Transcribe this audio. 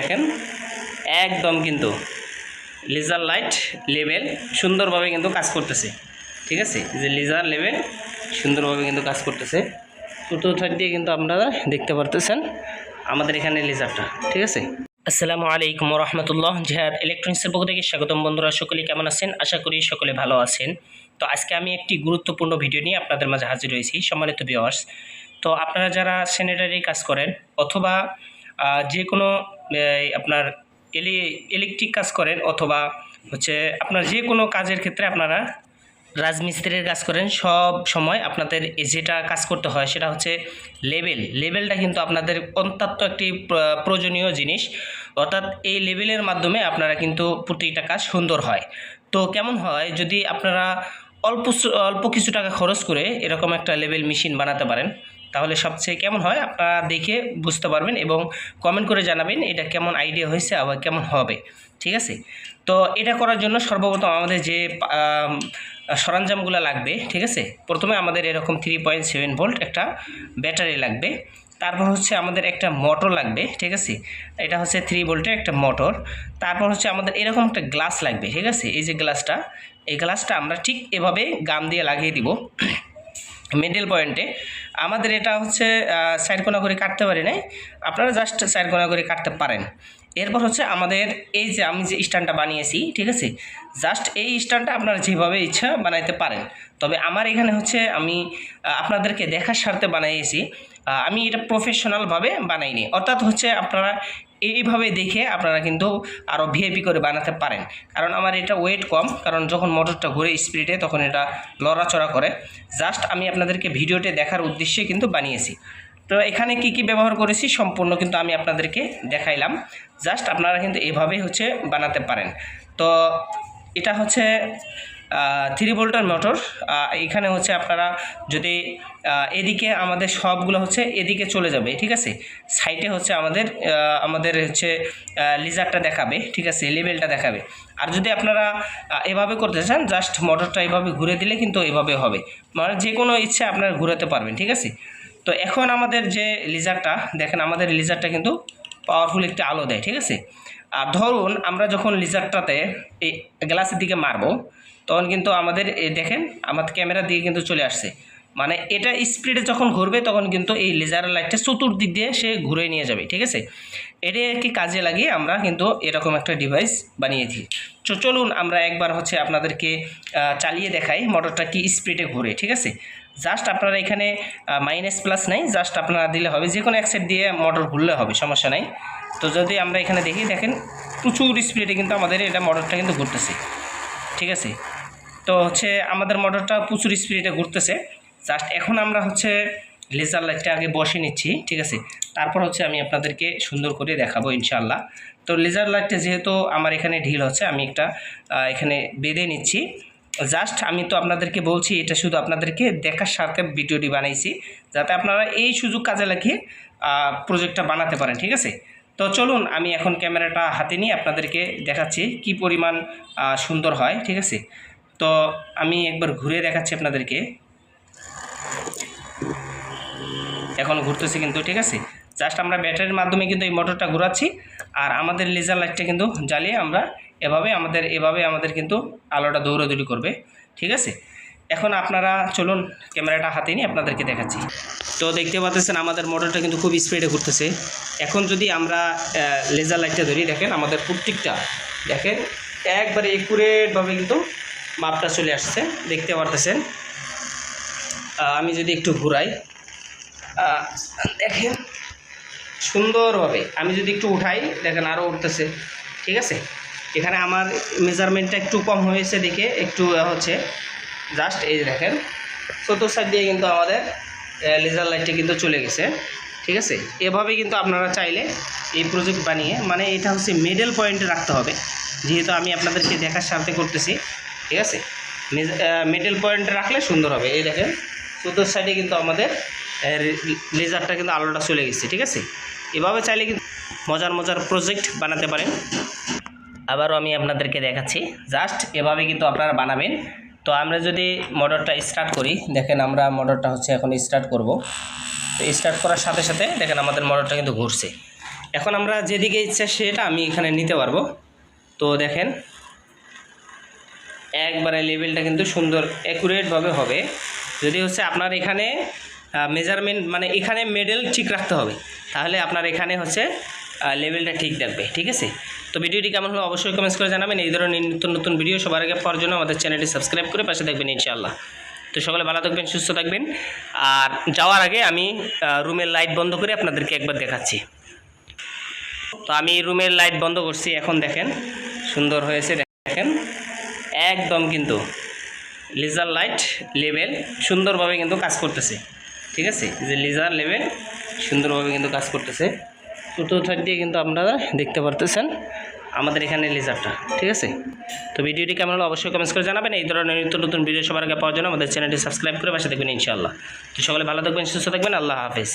দেখেন? একদম কিন্তু লেজার লাইট লেভেল সুন্দরভাবে কিন্তু কাজ করতেছে। ঠিক আছে? যে লেজার লেভেল সুন্দরভাবে কিন্তু কাজ করতেছে। চতুর্থ সাইড দিয়ে কিন্তু আপনারা দেখতে পারতেছেন আমাদের এখানে লেজারটা ঠিক আছে? আসসালামু আলাইকুম রহমতুল্লাহ জিহাদ ইলেকট্রনিক্সের পক্ষ থেকে স্বাগতম বন্ধুরা সকলে কেমন আছেন? আশা করি সকলে ভালো আছেন। তো আজকে আমি একটি গুরুত্বপূর্ণ ভিডিও নিয়ে আপনাদের মাঝে হাজির হয়েছি, সম্মানিত ভিওয়ার্স তো আপনারা যারা স্যানিটারি কাজ করেন অথবা যে কোনো আপনার এলি ইলেকট্রিক কাজ করেন অথবা হচ্ছে আপনার যে কোনো কাজের ক্ষেত্রে আপনারা রাজমিস্ত্রির কাজ করেন, সব সময় আপনাদের যেটা কাজ করতে হয় সেটা হচ্ছে লেবেল লেভেলটা কিন্তু আপনাদের অত্যন্ত একটি প্রয়োজনীয় জিনিস। অর্থাৎ এই লেভেলের মাধ্যমে আপনারা কিন্তু প্রতিটা কাজ সুন্দর হয়। তো কেমন হয়, যদি আপনারা অল্প অল্প কিছু টাকা খরচ করে এরকম একটা লেভেল মেশিন বানাতে পারেন তাহলে সবচেয়ে কেমন হয় আপনারা দেখে বুঝতে পারবেন এবং কমেন্ট করে জানাবেন এটা কেমন আইডিয়া হয়েছে আবার কেমন হবে, ঠিক আছে? তো এটা করার জন্য সর্বপ্রথম আমাদের যে সরঞ্জামগুলো লাগবে, ঠিক আছে? প্রথমে আমাদের এরকম থ্রি পয়েন্ট সেভেন ভোল্ট একটা ব্যাটারি লাগবে, তারপর হচ্ছে আমাদের একটা মোটর লাগবে, ঠিক আছে? এটা হচ্ছে থ্রি ভোল্টের একটা মোটর তারপর হচ্ছে আমাদের এরকম একটা গ্লাস লাগবে, ঠিক আছে? এই যে গ্লাসটা এই গ্লাসটা আমরা ঠিক এভাবে গাম দিয়ে লাগিয়ে দিব। মিডল পয়েন্টে আমাদের এটা হচ্ছে সাইড কোনা করে কাটতে পারি নাই। আপনারা জাস্ট সাইড কোনা করে কাটতে পারেন। এরপর হচ্ছে আমাদের এই যে আমি যে স্ট্যান্ডটা বানিয়েছি, ঠিক আছে? জাস্ট এই স্ট্যান্ডটা আপনারা যেভাবে ইচ্ছা বানাইতে পারেন। তবে আমার এখানে হচ্ছে আমি আপনাদেরকে দেখার স্বার্থে বানিয়েছি আমি এটা প্রফেশনালভাবে বানাইনি। অর্থাৎ হচ্ছে আপনারা এইভাবে দেখে আপনারা কিন্তু আরও ভিআইপি করে বানাতে পারেন। কারণ আমার এটা ওয়েট কম, কারণ যখন মোটরটা ঘুরে স্পিডে তখন এটা লড়াচড়া করে। জাস্ট আমি আপনাদেরকে ভিডিওতে দেখার উদ্দেশ্যে কিন্তু বানিয়েছি। তো এখানে কি কি ব্যবহার করেছি সম্পূর্ণ কিন্তু আমি আপনাদেরকে দেখাইলাম। জাস্ট আপনারা কিন্তু এভাবেই হচ্ছে বানাতে পারেন। তো এটা হচ্ছে থ্রি ভোল্টার মোটর এখানে হচ্ছে আপনারা যদি এদিকে আমাদের সবগুলো হচ্ছে এদিকে চলে যাবে, ঠিক আছে? সাইডে হচ্ছে আমাদের আমাদের হচ্ছে লিজারটা দেখাবে, ঠিক আছে? লেভেলটা দেখাবে। আর যদি আপনারা এভাবে করতে চান জাস্ট মোটরটা এভাবে ঘুরে দিলে কিন্তু এভাবে হবে। মানে যে কোনো ইচ্ছে আপনারা ঘুরাতে পারবেন, ঠিক আছে? তো এখন আমাদের যে লিজারটা দেখেন আমাদের লিজারটা কিন্তু পাওয়ারফুল একটি আলো দেয়, ঠিক আছে? আর ধরুন আমরা যখন লিজারটাতে এই গ্লাসের দিকে মারবো তখন কিন্তু আমাদের দেখেন আমাদের ক্যামেরা দিয়ে কিন্তু চলে আসছে। মানে এটা স্পিডে যখন ঘুরবে, তখন কিন্তু এই লেজার লাইটটা চতুর্দিক দিয়ে সে ঘুরে নিয়ে যাবে, ঠিক আছে? এটা কি কাজে লাগিয়ে আমরা কিন্তু এরকম একটা ডিভাইস বানিয়েছি তো চলুন আমরা একবার হচ্ছে আপনাদেরকে চালিয়ে দেখাই মোটরটা কি স্পিডে ঘুরে, ঠিক আছে? জাস্ট আপনারা এখানে মাইনাস প্লাস নাই জাস্ট আপনারা দিলে হবে যে কোনো এক সাইড দিয়ে মোটর ঘুরলে হবে, সমস্যা নাই। তো যদি আমরা এখানে দেখি, দেখেন প্রচুর স্পিডে কিন্তু আমাদের এটা মোটরটা কিন্তু ঘুরতেছে। ঠিক আছে? তো হচ্ছে আমাদের মোটরটা প্রচুর স্পিডে ঘুরতেছে। জাস্ট এখন আমরা হচ্ছে লেজার লাইটটা আগে বসে নিচ্ছি, ঠিক আছে? তারপর হচ্ছে আমি আপনাদেরকে সুন্দর করে দেখাবো ইনশাল্লাহ তো লেজার লাইটটা যেহেতু আমার এখানে ঢিল হচ্ছে, আমি একটা এখানে বেঁধে নিচ্ছি। জাস্ট আমি তো আপনাদেরকে বলছি, এটা শুধু আপনাদেরকে দেখার স্বার্থে ভিডিওটি বানাইছি। যাতে আপনারা এই সুযোগ কাজে লাগিয়ে প্রজেক্টটা বানাতে পারেন, ঠিক আছে? তো চলুন, আমি এখন ক্যামেরাটা হাতে নিয়ে আপনাদেরকে দেখাচ্ছি কি পরিমাণ সুন্দর হয়, ঠিক আছে? তো আমি একবার ঘুরে দেখাচ্ছি আপনাদেরকে। এখন ঘুরতেছি কিন্তু, ঠিক আছে? জাস্ট আমরা ব্যাটারির মাধ্যমে কিন্তু এই মোটরটা ঘোরাচ্ছি, আর আমাদের লেজার লাইটটা কিন্তু জ্বালিয়ে আমরা এভাবে আমাদের এভাবে আমাদের কিন্তু আলোটা দৌড়াদৌড়ি করবে, ঠিক আছে? এখন আপনারা চলুন, ক্যামেরাটা হাতে নিয়ে আপনাদেরকে দেখাচ্ছি। তো দেখতে পাচ্ছেন আমাদের মোটরটা কিন্তু খুব স্পিডে ঘুরতেছে। এখন যদি আমরা লেজার লাইটটা ধরি, দেখেন আমাদের প্রত্যেকটা, দেখেন, একবারে একুরেটভাবে কিন্তু মাপটা চলে আসছে, দেখতে পারতেছেন। আমি যদি একটু ঘুরাই দেখেন, সুন্দরভাবে, আমি যদি একটু উঠাই, দেখেন আরও উঠতেছে, ঠিক আছে? এখানে আমার মেজারমেন্টটা একটু কম হয়েছে দেখে, একটু হচ্ছে জাস্ট এই দেখেন চতুর সাইড দিয়ে কিন্তু আমাদের লেজার লাইটটা কিন্তু চলে গেছে, ঠিক আছে? এভাবে কিন্তু আপনারা চাইলে এই প্রজেক্ট বানিয়ে মানে এটা হচ্ছে মিডল পয়েন্টে রাখতে হবে। যেহেতু আমি আপনাদেরকে দেখার সাথে করতেছি, ঠিক আছে? মিডল পয়েন্টে রাখলে সুন্দর হবে। এই দেখেন চতুর সাইডে কিন্তু আমাদের লেজারটা কিন্তু আলোটা চলে গেছে, ঠিক আছে? এভাবে চাইলে কিন্তু মজার মজার প্রজেক্ট বানাতে পারেন। আবারও আমি আপনাদেরকে দেখাচ্ছি। জাস্ট এভাবে কিন্তু আপনারা বানাবেন। তো আমরা যদি মোটরটা স্টার্ট করি, দেখেন আমরা মোটরটা হচ্ছে এখন স্টার্ট করব। তো স্টার্ট করার সাথে সাথে দেখেন আমাদের মোটরটা কিন্তু ঘুরছে। এখন আমরা যেদিকে ইচ্ছা সেটা আমি এখানে নিতে পারব। তো দেখেন, একবারে লেভেলটা কিন্তু সুন্দর অ্যাকুরেটভাবে হবে। যদি হচ্ছে আপনার এখানে মেজারমেন্ট মানে এখানে মেডেল ঠিক রাখতে হবে, তাহলে আপনার এখানে হচ্ছে লেভেলটা ঠিক থাকবে, ঠিক আছে? তো ভিডিওটি কেমন হলো অবশ্যই কমেন্টস করে জানাবেন। এই ধরনের নতুন নতুন ভিডিও সবার আগে পাওয়ার জন্য আমাদের চ্যানেলটি সাবস্ক্রাইব করে পাশে থাকবেন ইনশাআল্লাহ। তো সকলে ভালো থাকবেন, সুস্থ থাকবেন। আর যাওয়ার আগে আমি রুমের লাইট বন্ধ করে আপনাদেরকে একবার দেখাচ্ছি। তো আমি রুমের লাইট বন্ধ করছি, এখন দেখেন, সুন্দর হয়েছে, দেখেন। একদম কিন্তু লেজার লাইট লেভেল সুন্দরভাবে কিন্তু কাজ করতেছে। ঠিক আছে? যে লেজার লেভেল সুন্দরভাবে কিন্তু কাজ করতেছে। ছোটো থার্ড দিয়ে কিন্তু আপনারা দেখতে পারতেছেন আমাদের এখানে লেজারটা, ঠিক আছে? তো ভিডিওটি কেমন হলো অবশ্যই কমেন্টস করে জানাবেন। এই ধরনের নিত্য নতুন ভিডিও সবার আগে পাওয়ার জন্য আমাদের চ্যানেলটি সাবস্ক্রাইব করে পাশে দেখবেন ইনশাআল্লাহ। তো সকলে ভালো থাকবেন, সুস্থ থাকবেন, আল্লাহ হাফেজ।